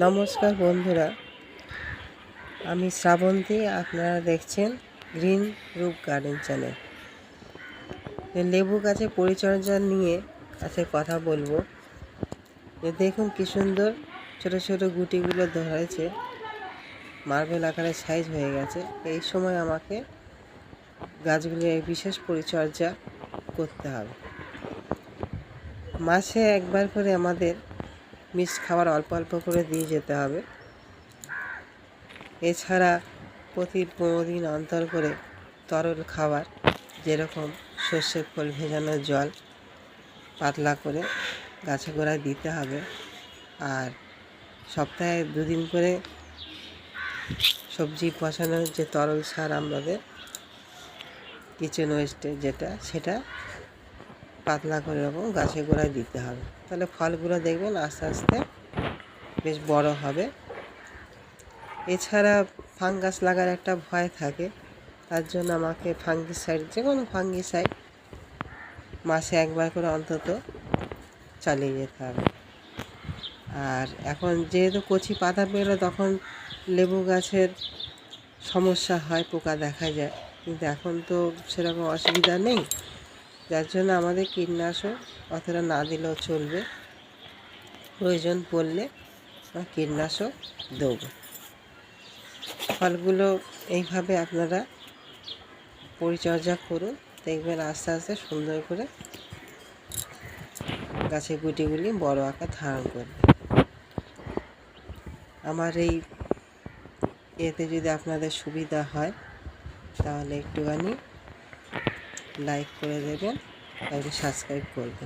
নমস্কার বন্ধুরা, আমি শ্রাবন্তী, আপনারা দেখছেন গ্রিন রুপ গার্ডেন চ্যানেল। লেবু গাছে পরিচর্যা নিয়ে আছে কথা বলব। দেখুন কি সুন্দর ছোট ছোট গুটিগুলো ধরেছে, মার্বেল আকারে সাইজ হয়ে গেছে। এই সময় আমাকে গাছগুলির বিশেষ পরিচর্যা করতে হবে। মাসে একবার করে আমাদের মিক্সড খাবার অল্প অল্প করে দিয়ে যেতে হবে। এছাড়া প্রতি পনেরো দিন অন্তর করে তরল খাবার, যেরকম সর্ষের খোল ভেজানো জল পাতলা করে গাছে গোড়ায় দিতে হবে। আর সপ্তাহে দুদিন করে সবজি পচানোর যে তরল সার আমাদের কিচেন ওয়েস্টে যেটা, সেটা পাতলা করে এবং গাছে গোড়ায় দিতে হবে। তাহলে ফলগুলো দেখবেন আস্তে আস্তে বেশ বড় হবে। এছাড়া ফাঙ্গাস লাগার একটা ভয় থাকে, তার জন্য আমাকে ফাঙ্গিসাইড, যে কোনো ফাঙ্গিসাইড মাসে একবার করে অন্তত চালিয়ে যেতে হবে। আর এখন যেহেতু কচি পাতা পেরো তখন লেবু গাছের সমস্যা হয়, পোকা দেখা যায়। কিন্তু এখন তো সেরকম অসুবিধা নেই। যার জন্য আমাদের কীটনাশক অতটা না দিলেও চলবে। প্রয়োজন পড়লে কীটনাশক দেবো। ফলগুলো এইভাবে আপনারা পরিচর্যা করুন, দেখবেন আস্তে আস্তে সুন্দর করে গাছের গুটিগুলি বড় আকার ধারণ করবে। আমার এই এতে যদি আপনাদের সুবিধা হয়, তাহলে একটুখানি লাইক করে দেবেন তাহলে সাবস্ক্রাইব করবেন।